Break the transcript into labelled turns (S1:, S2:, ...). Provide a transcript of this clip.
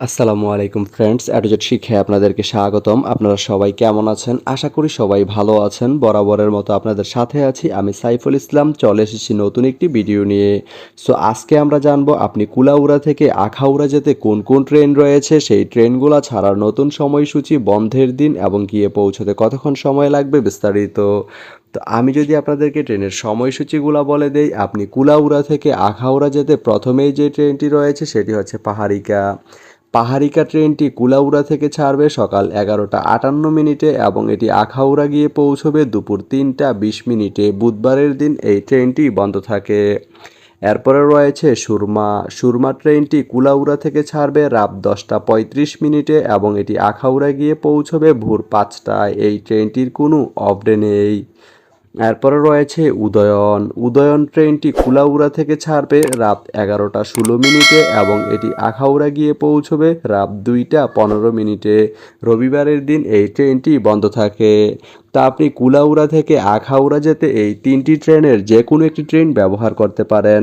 S1: আসসালামু আলাইকুম ফ্রেন্ডস, অ্যাডোজেট শিক্ষায় আপনাদেরকে স্বাগতম। আপনারা সবাই কেমন আছেন? আশা করি সবাই ভালো আছেন। বরাবরের মতো আপনাদের সাথে আছি আমি সাইফুল ইসলাম। চলে এসেছি নতুন একটি ভিডিও নিয়ে। সো, আজকে আমরা জানব আপনি কুলাউড়া থেকে আখাউড়া যেতে কোন কোন ট্রেন রয়েছে? সেই ট্রেনগুলো ছাড়ার নতুন সময়সূচি, বন্ধের দিন এবং গিয়ে পৌঁছতে কতক্ষণ সময় লাগবে বিস্তারিত? তো, আমি যদি আপনাদেরকে ট্রেনের সময়সূচিগুলো বলে দেই, আপনি কুলাউড়া থেকে আখাউড়া যেতে প্রথমেই যে ট্রেনটি রয়েছে সেটি হচ্ছে পাহাড়িকা। পাহাড়িকা ট্রেনটি কুলাউড়া থেকে ছাড়বে সকাল এগারোটা আটান্ন মিনিটে এবং এটি আখাউড়া গিয়ে পৌঁছবে দুপুর তিনটা বিশ মিনিটে। বুধবারের দিন এই ট্রেনটি বন্ধ থাকে। এরপরে রয়েছে সুরমা। সুরমা ট্রেনটি কুলাউড়া থেকে ছাড়বে রাত দশটা পঁয়ত্রিশ মিনিটে এবং এটি আখাউড়া গিয়ে পৌঁছবে ভোর পাঁচটায়। এই ট্রেনটির কোনো অফডে নেই। এরপরে রয়েছে উদয়ন। উদয়ন ট্রেনটি কুলাউড়া থেকে ছাড়বে রাত এগারোটা ষোলো মিনিটে এবং এটি আখাউড়া গিয়ে পৌঁছবে রাত দুইটা পনেরো মিনিটে। রবিবারের দিন এই ট্রেনটি বন্ধ থাকে। তা আপনি কুলাউড়া থেকে আখাউড়া যেতে এই তিনটি ট্রেনের যে কোনো একটি ট্রেন ব্যবহার করতে পারেন।